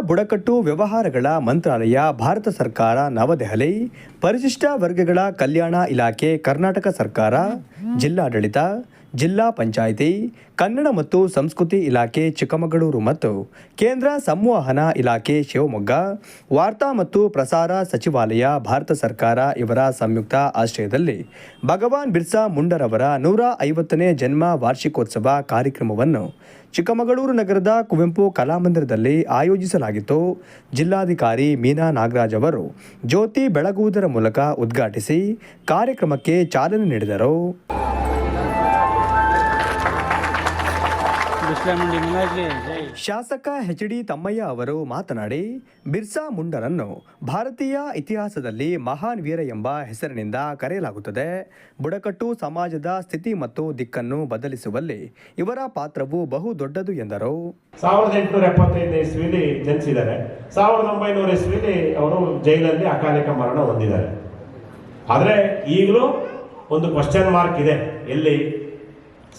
ಬುಡಕಟ್ಟು ವ್ಯವಹಾರಗಳ ಮಂತ್ರಾಲಯ ಭಾರತ ಸರ್ಕಾರ ನವದೆಹಲಿ ಪರಿಶಿಷ್ಟ ವರ್ಗಗಳ ಕಲ್ಯಾಣ ಇಲಾಖೆ ಕರ್ನಾಟಕ ಸರ್ಕಾರ ಜಿಲ್ಲಾಡಳಿತ ಜಿಲ್ಲಾ ಪಂಚಾಯಿತಿ, ಕನ್ನಡ ಮತ್ತು ಸಂಸ್ಕೃತಿ ಇಲಾಖೆ, ಚಿಕ್ಕಮಗಳೂರು ಮತ್ತು ಕೇಂದ್ರ ಸಂವಹನ ಇಲಾಖೆ, ಶಿವಮೊಗ್ಗ, ವಾರ್ತಾ ಮತ್ತು ಪ್ರಸಾರ ಸಚಿವಾಲಯ, ಭಾರತ ಸರ್ಕಾರ ಇವರ ಸಂಯುಕ್ತ ಆಶ್ರಯದಲ್ಲಿ ಭಗವಾನ್ ಬಿರ್ಸಾ ಮುಂಡರವರ ನೂರ ಐವತ್ತನೇ ಜನ್ಮ ವಾರ್ಷಿಕೋತ್ಸವ ಕಾರ್ಯಕ್ರಮವನ್ನು ಚಿಕ್ಕಮಗಳೂರು ನಗರದ ಕುವೆಂಪು ಕಲಾಮಂದಿರದಲ್ಲಿ ಆಯೋಜಿಸಲಾಗಿತ್ತು. ಜಿಲ್ಲಾಧಿಕಾರಿ ಮೀನಾ ನಾಗರಾಜ್ ಅವರು ಜ್ಯೋತಿ ಬೆಳಗುವುದರ ಮೂಲಕ ಉದ್ಘಾಟಿಸಿ ಕಾರ್ಯಕ್ರಮಕ್ಕೆ ಚಾಲನೆ ನೀಡಿದರು. ಶಾಸಕ ಎಚ್ ಡಿ ತಮ್ಮಯ್ಯ ಅವರು ಮಾತನಾಡಿ ಬಿರ್ಸಾ ಮುಂಡರನ್ನು ಭಾರತೀಯ ಇತಿಹಾಸದಲ್ಲಿ ಮಹಾನ್ ವೀರ ಎಂಬ ಹೆಸರಿನಿಂದ ಕರೆಯಲಾಗುತ್ತದೆ. ಬುಡಕಟ್ಟು ಸಮಾಜದ ಸ್ಥಿತಿ ಮತ್ತು ದಿಕ್ಕನ್ನು ಬದಲಿಸುವಲ್ಲಿ ಇವರ ಪಾತ್ರವು ಬಹು ದೊಡ್ಡದು ಎಂದರು. ಸಾವಿರದ ಎಂಟುನೂರ ಎಪ್ಪತ್ತೈದು ಇಸ್ವಿಲಿ ಜನಿಸಿದ್ದಾರೆ. ಸಾವಿರದ ಒಂಬೈನೂರ ಇಸ್ವಿಲಿ ಅವರು ಜೈಲಲ್ಲಿ ಅಕಾಲಿಕ ಮರಣ ಹೊಂದಿದ್ದಾರೆ. ಆದರೆ ಈಗಲೂ ಒಂದು ಕ್ವಶನ್ ಮಾರ್ಕ್ ಇದೆ. ಎಲ್ಲಿ?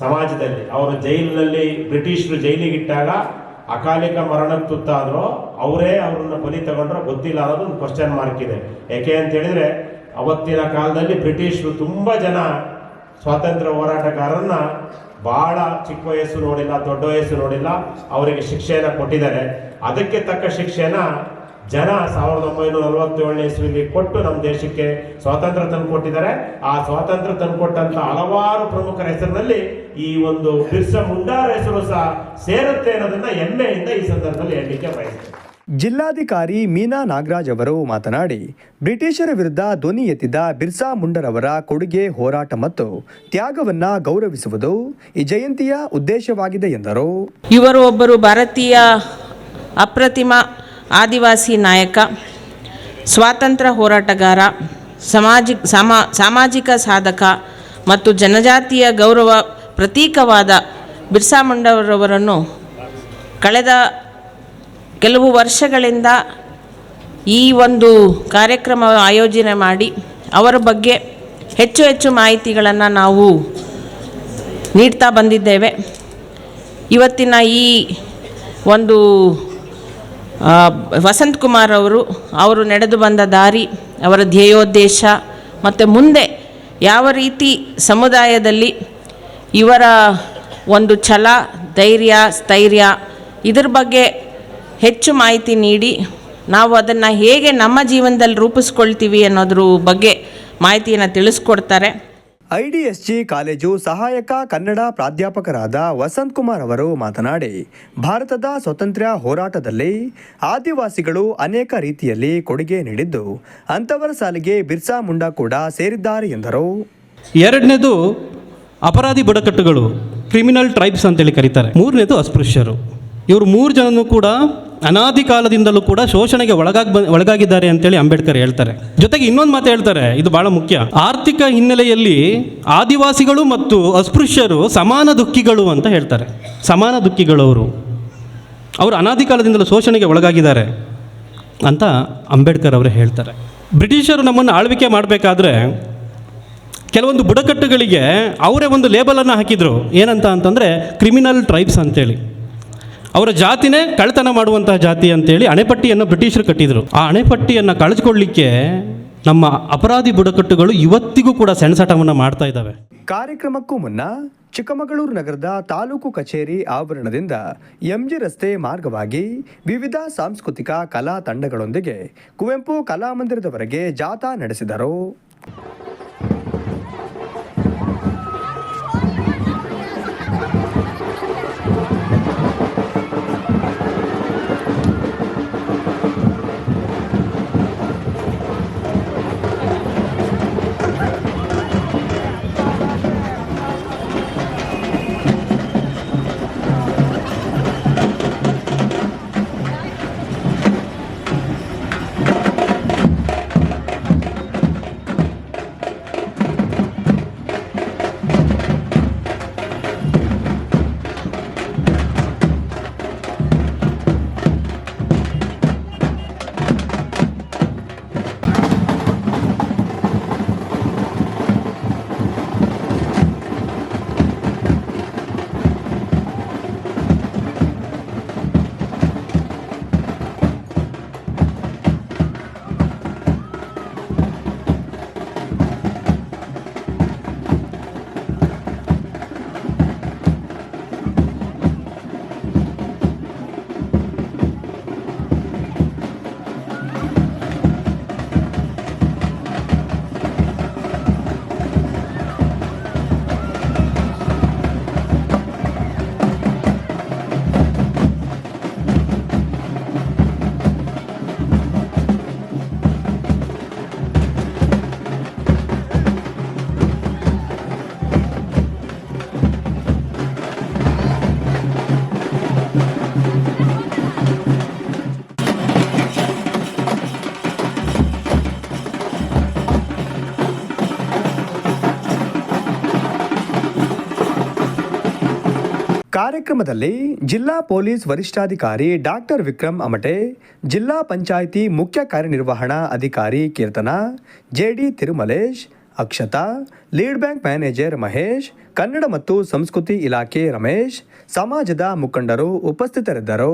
ಸಮಾಜದಲ್ಲಿ ಅವರು ಜೈಲಿನಲ್ಲಿ ಬ್ರಿಟಿಷರು ಜೈಲಿಗಿಟ್ಟಾಗ ಅಕಾಲಿಕ ಮರಣಕ್ಕೆ ತುತ್ತಾದ್ರು ಅವರೇ ಅವ್ರನ್ನ ಬಲಿ ತಗೊಂಡ್ರೆ ಗೊತ್ತಿಲ್ಲ ಅನ್ನೋದು ಒಂದು ಕ್ವಶನ್ ಮಾರ್ಕ್ ಇದೆ. ಯಾಕೆ ಅಂತ ಹೇಳಿದ್ರೆ ಅವತ್ತಿನ ಕಾಲದಲ್ಲಿ ಬ್ರಿಟಿಷರು ತುಂಬ ಜನ ಸ್ವಾತಂತ್ರ್ಯ ಹೋರಾಟಗಾರರನ್ನ ಬಹಳ ಚಿಕ್ಕ ವಯಸ್ಸು ನೋಡಿಲ್ಲ, ದೊಡ್ಡ ವಯಸ್ಸು ನೋಡಿಲ್ಲ, ಅವರಿಗೆ ಶಿಕ್ಷೆಯನ್ನು ಕೊಟ್ಟಿದ್ದಾರೆ. ಅದಕ್ಕೆ ತಕ್ಕ ಶಿಕ್ಷೆನ ಜನ ಸಾವಿರದ ಒಂಬೈನೂರ ನಲವತ್ತೇಳನೇ ಇಸ್ವಿಲಿ ಕೊಟ್ಟು ನಮ್ಮ ದೇಶಕ್ಕೆ ಸ್ವಾತಂತ್ರ್ಯ ತಂದು ಕೊಟ್ಟಿದ್ದಾರೆ ಆ ಸ್ವಾತಂತ್ರ್ಯ ತಂದು ಕೊಟ್ಟಂತ ಹಲವಾರು ಪ್ರಮುಖರ ಹೆಸರಿನಲ್ಲಿ ಈ ಒಂದು ಬಿರ್ಸಾ ಮುಂಡಾರ ಹೆಸರು ಸಹ ಸೇರುತ್ತೆ ಅನ್ನೋದನ್ನ ಹೆಮ್ಮೆಯಿಂದ ಈ ಸಂದರ್ಭದಲ್ಲಿ ಹೇಳಲಿಕ್ಕೆ ಬಯಸ್ತೇನೆ. ಜಿಲ್ಲಾಧಿಕಾರಿ ಮೀನಾ ನಾಗರಾಜ್ ಅವರು ಮಾತನಾಡಿ ಬ್ರಿಟಿಷರ ವಿರುದ್ಧ ಧ್ವನಿ ಎತ್ತಿದ ಬಿರ್ಸಾ ಮುಂಡರವರ ಕೊಡುಗೆ ಹೋರಾಟ ಮತ್ತು ತ್ಯಾಗವನ್ನ ಗೌರವಿಸುವುದು ಈ ಜಯಂತಿಯ ಉದ್ದೇಶವಾಗಿದೆ ಎಂದರು. ಇವರು ಒಬ್ಬರು ಭಾರತೀಯ ಅಪ್ರತಿಮ ಆದಿವಾಸಿ ನಾಯಕ ಸ್ವಾತಂತ್ರ್ಯ ಹೋರಾಟಗಾರ ಸಾಮಾಜಿಕ ಸಮಾ ಸಾಮಾಜಿಕ ಸಾಧಕ ಮತ್ತು ಜನಜಾತಿಯ ಗೌರವ ಪ್ರತೀಕವಾದ ಬಿರ್ಸಾ ಮುಂಡರವರನ್ನು ಕಳೆದ ಕೆಲವು ವರ್ಷಗಳಿಂದ ಈ ಒಂದು ಕಾರ್ಯಕ್ರಮ ಆಯೋಜನೆ ಮಾಡಿ ಅವರ ಬಗ್ಗೆ ಹೆಚ್ಚು ಹೆಚ್ಚು ಮಾಹಿತಿಗಳನ್ನು ನಾವು ನೀಡ್ತಾ ಬಂದಿದ್ದೇವೆ. ಇವತ್ತಿನ ಈ ಒಂದು ವಸಂತ್ ಕುಮಾರ್ ಅವರು ಅವರು ನಡೆದು ಬಂದ ದಾರಿ, ಅವರ ಧ್ಯೇಯೋದ್ದೇಶ, ಮತ್ತು ಮುಂದೆ ಯಾವ ರೀತಿ ಸಮುದಾಯದಲ್ಲಿ ಇವರ ಒಂದು ಛಲ ಧೈರ್ಯ ಸ್ಥೈರ್ಯ ಇದ್ರ ಬಗ್ಗೆ ಹೆಚ್ಚು ಮಾಹಿತಿ ನೀಡಿ ನಾವು ಅದನ್ನು ಹೇಗೆ ನಮ್ಮ ಜೀವನದಲ್ಲಿ ರೂಪಿಸ್ಕೊಳ್ತೀವಿ ಅನ್ನೋದ್ರ ಬಗ್ಗೆ ಮಾಹಿತಿಯನ್ನು ತಿಳಿಸ್ಕೊಡ್ತಾರೆ. I D S G college ಸಹಾಯಕ ಕನ್ನಡ ಪ್ರಾಧ್ಯಾಪಕರಾದ ವಸಂತ್ ಕುಮಾರ್ ಅವರು ಮಾತನಾಡಿ ಭಾರತದ ಸ್ವಾತಂತ್ರ್ಯ ಹೋರಾಟದಲ್ಲಿ ಆದಿವಾಸಿಗಳು ಅನೇಕ ರೀತಿಯಲ್ಲಿ ಕೊಡುಗೆ ನೀಡಿದ್ದು ಅಂಥವರ ಸಾಲಿಗೆ ಬಿರ್ಸಾ ಮುಂಡಾ ಕೂಡ ಸೇರಿದ್ದಾರೆ ಎಂದರು. ಎರಡನೇದು ಅಪರಾಧಿ ಬುಡಕಟ್ಟುಗಳು ಕ್ರಿಮಿನಲ್ ಟ್ರೈಬ್ಸ್ ಅಂತೇಳಿ ಕರೀತಾರೆ. ಮೂರನೇದು ಅಸ್ಪೃಶ್ಯರು. ಇವರು ಮೂರು ಜನನು ಕೂಡ ಅನಾದಿ ಕಾಲದಿಂದಲೂ ಕೂಡ ಶೋಷಣೆಗೆ ಒಳಗಾಗಿ ಒಳಗಾಗಿದ್ದಾರೆ ಅಂತೇಳಿ ಅಂಬೇಡ್ಕರ್ ಹೇಳ್ತಾರೆ. ಜೊತೆಗೆ ಇನ್ನೊಂದು ಮಾತು ಹೇಳ್ತಾರೆ, ಇದು ಬಹಳ ಮುಖ್ಯ. ಆರ್ಥಿಕ ಹಿನ್ನೆಲೆಯಲ್ಲಿ ಆದಿವಾಸಿಗಳು ಮತ್ತು ಅಸ್ಪೃಶ್ಯರು ಸಮಾನ ದುಃಖಿಗಳು ಅಂತ ಹೇಳ್ತಾರೆ. ಸಮಾನ ದುಃಖಿಗಳು ಅವರು. ಅವರು ಅನಾದಿ ಕಾಲದಿಂದಲೂ ಶೋಷಣೆಗೆ ಒಳಗಾಗಿದ್ದಾರೆ ಅಂತ ಅಂಬೇಡ್ಕರ್ ಅವರು ಹೇಳ್ತಾರೆ. ಬ್ರಿಟಿಷರು ನಮ್ಮನ್ನು ಆಳ್ವಿಕೆ ಮಾಡಬೇಕಾದ್ರೆ ಕೆಲವೊಂದು ಬುಡಕಟ್ಟುಗಳಿಗೆ ಅವರೇ ಒಂದು ಲೇಬಲನ್ನು ಹಾಕಿದರು. ಏನಂತ ಅಂತಂದರೆ ಕ್ರಿಮಿನಲ್ ಟ್ರೈಬ್ಸ್ ಅಂತೇಳಿ. ಅವರ ಜಾತಿನೇ ಕಳ್ತನ ಮಾಡುವಂತಹ ಜಾತಿ ಅಂತೇಳಿ ಅಣೆಪಟ್ಟಿಯನ್ನು ಬ್ರಿಟಿಷರು ಕಟ್ಟಿದರು. ಆ ಅಣೆಪಟ್ಟಿಯನ್ನು ಕಳೆದುಕೊಳ್ಳಿಕ್ಕೆ ನಮ್ಮ ಅಪರಾಧಿ ಬುಡಕಟ್ಟುಗಳು ಇವತ್ತಿಗೂ ಕೂಡ ಸೆಣಸಾಟವನ್ನು ಮಾಡ್ತಾ ಇದ್ದಾವೆ. ಕಾರ್ಯಕ್ರಮಕ್ಕೂ ಮುನ್ನ ಚಿಕ್ಕಮಗಳೂರು ನಗರದ ತಾಲೂಕು ಕಚೇರಿ ಆವರಣದಿಂದ ಎಂಜಿ ರಸ್ತೆ ಮಾರ್ಗವಾಗಿ ವಿವಿಧ ಸಾಂಸ್ಕೃತಿಕ ಕಲಾ ತಂಡಗಳೊಂದಿಗೆ ಕುವೆಂಪು ಕಲಾಮಂದಿರದವರೆಗೆ ಜಾಥಾ ನಡೆಸಿದರು. ಕಾರ್ಯಕ್ರಮದಲ್ಲಿ ಜಿಲ್ಲಾ ಪೊಲೀಸ್ ವರಿಷ್ಠಾಧಿಕಾರಿ ಡಾಕ್ಟರ್ ವಿಕ್ರಮ್ ಅಮಟೆ, ಜಿಲ್ಲಾ ಪಂಚಾಯಿತಿ ಮುಖ್ಯ ಕಾರ್ಯನಿರ್ವಹಣಾ ಅಧಿಕಾರಿ Keerthana, JD Tirumalesh, Akshata, lead bank manager Mahesh, Kannada ಮತ್ತು ಸಂಸ್ಕೃತಿ ಇಲಾಖೆ ರಮೇಶ್, ಸಮಾಜದ ಮುಖಂಡರು ಉಪಸ್ಥಿತರಿದ್ದರು.